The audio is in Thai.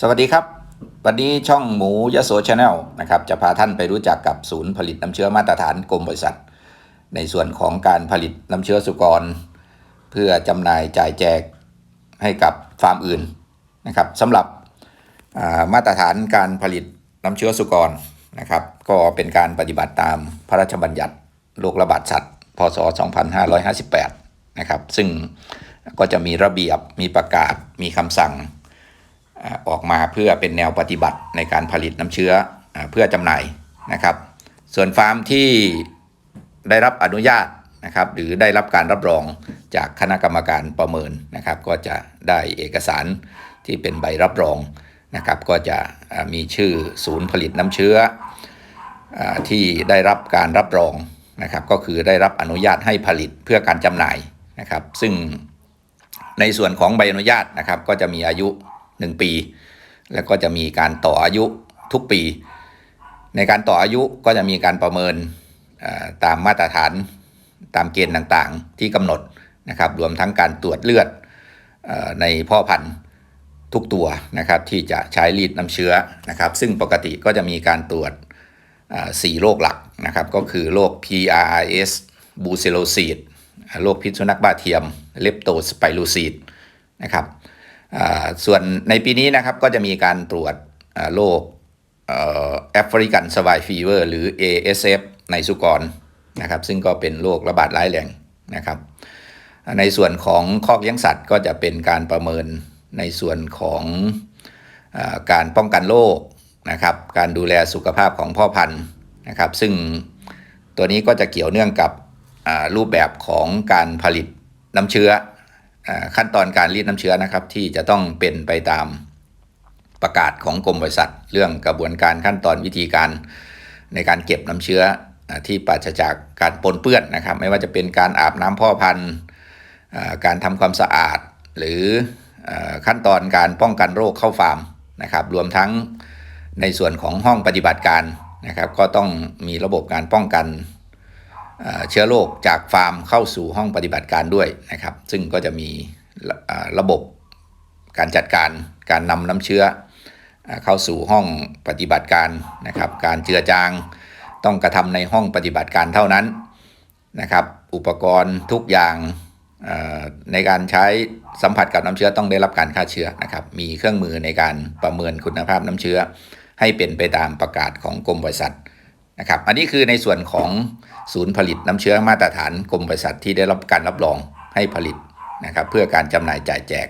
สวัสดีครับ วันนี้ช่องหมูยโสชาแนลนะครับจะพาท่านไปรู้จักกับศูนย์ผลิตน้ำเชื้อมาตรฐานกรมบริษัท ในส่วนของการผลิตน้ำเชื้อสุกร เพื่อจำหน่ายจ่ายแจกให้กับฟาร์มอื่นนะครับสำหรับามาตรฐานการผลิตน้ำเชื้อสุกรนะครับ ก็เป็นการปฏิบัติตามพระราชบัญญัติโรคระบาดสัตว์ พศ 2558 นะครับ ซึ่งก็จะมีระเบียบมีประกาศมีคำสั่ง ออกมาเพื่อเป็นแนวปฏิบัติในการผลิตน้ำเชื้ออเพื่อจำหน่ายนะครับ ส่วนฟาร์มที่ได้รับอนุญาตนะครับหรือได้รับการรับรองจากคณะกรรมการประเมินนะครับ ก็จะได้เอกสารที่เป็นใบรับรองนะครับ ก็จะมีชื่อศูนย์ผลิตน้ำเชื้ออที่ได้รับการรับรองนะครับ ก็คือได้รับอนุญาตให้ผลิตเพื่อการจำหน่ายนะครับ ซึ่งในส่วนของใบอนุญาตนะครับ ก็จะมีอายุ 1 ปี แล้วก็จะมีการต่ออายุทุกปี ในการต่ออายุก็จะมีการประเมินตามมาตรฐานตามเกณฑ์ต่างๆ ที่กำหนดนะครับ รวมทั้งการตรวจเลือดอในพ่อพันธุ์ทุกตัวนะครับ ที่จะใช้รีดน้ำเชื้อนะครับ ซึ่งปกติก็จะมีการตรวจสี่โรคหลักนะครับ ก็คือโรค PRRS บูเซโลซีดโรคพิษสุนัขบ้าเทียมเลปโตสไปรูซีดนะครับ ส่วนในปีนี้นะครับก็จะมีการตรวจโรคแอฟริกันสวายฟีเวอร์หรือ ASF ในสุกรนะครับ ซึ่งก็เป็นโรคระบาดร้ายแรงนะครับ ในส่วนของคอกเลี้ยงสัตว์ก็จะเป็นการประเมินในส่วนของอการป้องกันโรคนะครับ การดูแลสุขภาพของพ่อพันธุ์นะครับ ซึ่งตัวนี้ก็จะเกี่ยวเนื่องกับรูปแบบของการผลิตน้ำเชื้อ ขั้นตอนการรีดน้ำเชื้อนะครับ ที่จะต้องเป็นไปตามประกาศของกรมบริษัท เรื่องกระบวนการขั้นตอนวิธีการในการเก็บน้ำเชื้อที่ปราศจากการปนเปื้อนนะครับ ไม่ว่าจะเป็นการอาบน้ำพ่อพันธุ์การทำความสะอาด หรือขั้นตอนการป้องกันโรคเข้าฟาร์มนะครับ รวมทั้งในส่วนของห้องปฏิบัติการนะครับ ก็ต้องมีระบบการป้องกัน เชื้อโรคจากฟาร์มเข้าสู่ห้องปฏิบัติการด้วยนะครับ ซึ่งก็จะมีระบบการจัดการการนำน้ำเชื้อเข้าสู่ห้องปฏิบัติการนะครับ การเจือจางต้องกระทำในห้องปฏิบัติการเท่านั้นนะครับ อุปกรณ์ทุกอย่างในการใช้สัมผัสกับน้ำเชื้อต้องได้รับการฆ่าเชื้อนะครับ มีเครื่องมือในการประเมินคุณภาพน้ำเชื้อ ให้เป็นไปตามประกาศของกรมบริษัท นะครับ อันนี้คือในส่วนของศูนย์ผลิตน้ำเชื้อมาตรฐานกรมบริษัทที่ได้รับการรับรองให้ผลิตนะครับ เพื่อการจำหน่ายจ่ายแจก